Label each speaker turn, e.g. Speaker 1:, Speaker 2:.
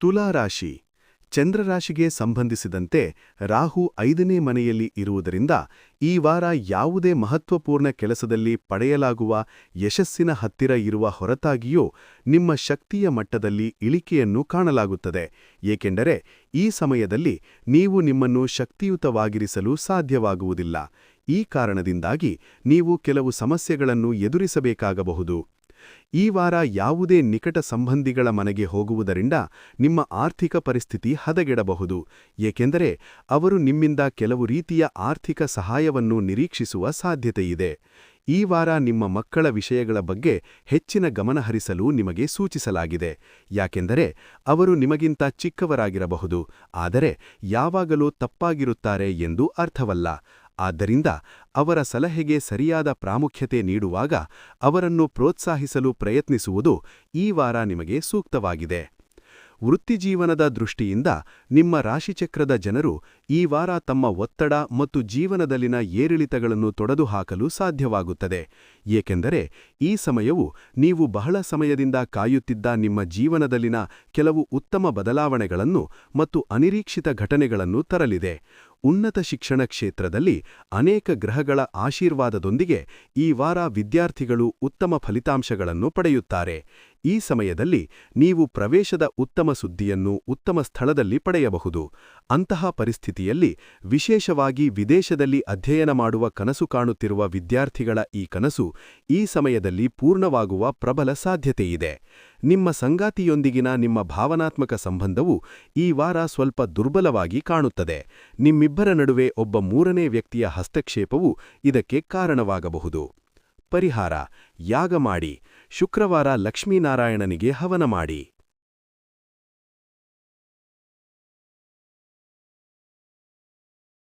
Speaker 1: ತುಲಾರಾಶಿ ಚಂದ್ರರಾಶಿಗೆ ಸಂಬಂಧಿಸಿದಂತೆ ರಾಹು ಐದನೇ ಮನೆಯಲ್ಲಿ ಇರುವುದರಿಂದ ಈ ವಾರ ಯಾವುದೇ ಮಹತ್ವಪೂರ್ಣ ಕೆಲಸದಲ್ಲಿ ಪಡೆಯಲಾಗುವ ಯಶಸ್ಸಿನ ಹತ್ತಿರ ಇರುವ ಹೊರತಾಗಿಯೂ ನಿಮ್ಮ ಶಕ್ತಿಯ ಮಟ್ಟದಲ್ಲಿ ಇಳಿಕೆಯನ್ನು ಕಾಣಲಾಗುತ್ತದೆ. ಏಕೆಂದರೆ ಈ ಸಮಯದಲ್ಲಿ ನೀವು ನಿಮ್ಮನ್ನು ಶಕ್ತಿಯುತವಾಗಿರಿಸಲು ಸಾಧ್ಯವಾಗುವುದಿಲ್ಲ. ಈ ಕಾರಣದಿಂದಾಗಿ ನೀವು ಕೆಲವು ಸಮಸ್ಯೆಗಳನ್ನು ಎದುರಿಸಬೇಕಾಗಬಹುದು. ಈ ವಾರ ಯಾವುದೇ ನಿಕಟ ಸಂಬಂಧಿಗಳ ಮನೆಗೆ ಹೋಗುವುದರಿಂದ ನಿಮ್ಮ ಆರ್ಥಿಕ ಪರಿಸ್ಥಿತಿ ಹದಗೆಡಬಹುದು, ಏಕೆಂದರೆ ಅವರು ನಿಮ್ಮಿಂದ ಕೆಲವು ರೀತಿಯ ಆರ್ಥಿಕ ಸಹಾಯವನ್ನು ನಿರೀಕ್ಷಿಸುವ ಸಾಧ್ಯತೆಯಿದೆ. ಈ ವಾರ ನಿಮ್ಮ ಮಕ್ಕಳ ವಿಷಯಗಳ ಬಗ್ಗೆ ಹೆಚ್ಚಿನ ಗಮನಹರಿಸಲು ನಿಮಗೆ ಸೂಚಿಸಲಾಗಿದೆ, ಯಾಕೆಂದರೆ ಅವರು ನಿಮಗಿಂತ ಚಿಕ್ಕವರಾಗಿರಬಹುದು, ಆದರೆ ಯಾವಾಗಲೂ ತಪ್ಪಾಗಿರುತ್ತಾರೆ ಎಂದು ಅರ್ಥವಲ್ಲ. ಆದ್ದರಿಂದ ಅವರ ಸಲಹೆಗೆ ಸರಿಯಾದ ಪ್ರಾಮುಖ್ಯತೆ ನೀಡುವಾಗ ಅವರನ್ನು ಪ್ರೋತ್ಸಾಹಿಸಲು ಪ್ರಯತ್ನಿಸುವುದು ಈ ವಾರ ನಿಮಗೆ ಸೂಕ್ತವಾಗಿದೆ. ವೃತ್ತಿಜೀವನದ ದೃಷ್ಟಿಯಿಂದ ನಿಮ್ಮ ರಾಶಿಚಕ್ರದ ಜನರು ಈ ವಾರ ತಮ್ಮ ಒತ್ತಡ ಮತ್ತು ಜೀವನದಲ್ಲಿನ ಏರಿಳಿತಗಳನ್ನು ತೊಡೆದುಹಾಕಲು ಸಾಧ್ಯವಾಗುತ್ತದೆ. ಏಕೆಂದರೆ ಈ ಸಮಯವು ನೀವು ಬಹಳ ಸಮಯದಿಂದ ಕಾಯುತ್ತಿದ್ದ ನಿಮ್ಮ ಜೀವನದಲ್ಲಿನ ಕೆಲವು ಉತ್ತಮ ಬದಲಾವಣೆಗಳನ್ನು ಮತ್ತು ಅನಿರೀಕ್ಷಿತ ಘಟನೆಗಳನ್ನು ತರಲಿದೆ. ಉನ್ನತ ಶಿಕ್ಷಣ ಕ್ಷೇತ್ರದಲ್ಲಿ ಅನೇಕ ಗ್ರಹಗಳ ಆಶೀರ್ವಾದದೊಂದಿಗೆ ಈ ವಾರ ವಿದ್ಯಾರ್ಥಿಗಳು ಉತ್ತಮ ಫಲಿತಾಂಶಗಳನ್ನು ಪಡೆಯುತ್ತಾರೆ. ಈ ಸಮಯದಲ್ಲಿ ನೀವು ಪ್ರವೇಶದ ಉತ್ತಮ ಸುದ್ದಿಯನ್ನು ಉತ್ತಮ ಸ್ಥಳದಲ್ಲಿ ಪಡೆಯಬಹುದು. ಅಂತಹ ಪರಿಸ್ಥಿತಿಯಲ್ಲಿ ವಿಶೇಷವಾಗಿ ವಿದೇಶದಲ್ಲಿ ಅಧ್ಯಯನ ಮಾಡುವ ಕನಸು ಕಾಣುತ್ತಿರುವ ವಿದ್ಯಾರ್ಥಿಗಳ ಈ ಕನಸು ಈ ಸಮಯದಲ್ಲಿ ಪೂರ್ಣವಾಗುವ ಪ್ರಬಲ ಸಾಧ್ಯತೆಯಿದೆ. ನಿಮ್ಮ ಸಂಗಾತಿಯೊಂದಿಗಿನ ನಿಮ್ಮ ಭಾವನಾತ್ಮಕ ಸಂಬಂಧವು ಈ ವಾರ ಸ್ವಲ್ಪ ದುರ್ಬಲವಾಗಿ ಕಾಣುತ್ತದೆ. ನಿಮ್ಮಿಬ್ಬರ ನಡುವೆ ಒಬ್ಬ ಮೂರನೇ ವ್ಯಕ್ತಿಯ ಹಸ್ತಕ್ಷೇಪವು ಇದಕ್ಕೆ ಕಾರಣವಾಗಬಹುದು. ಪರಿಹಾರ ಯಾಗ ಮಾಡಿ ಶುಕ್ರವಾರ ಲಕ್ಷ್ಮೀನಾರಾಯಣನಿಗೆ ಹವನ ಮಾಡಿ.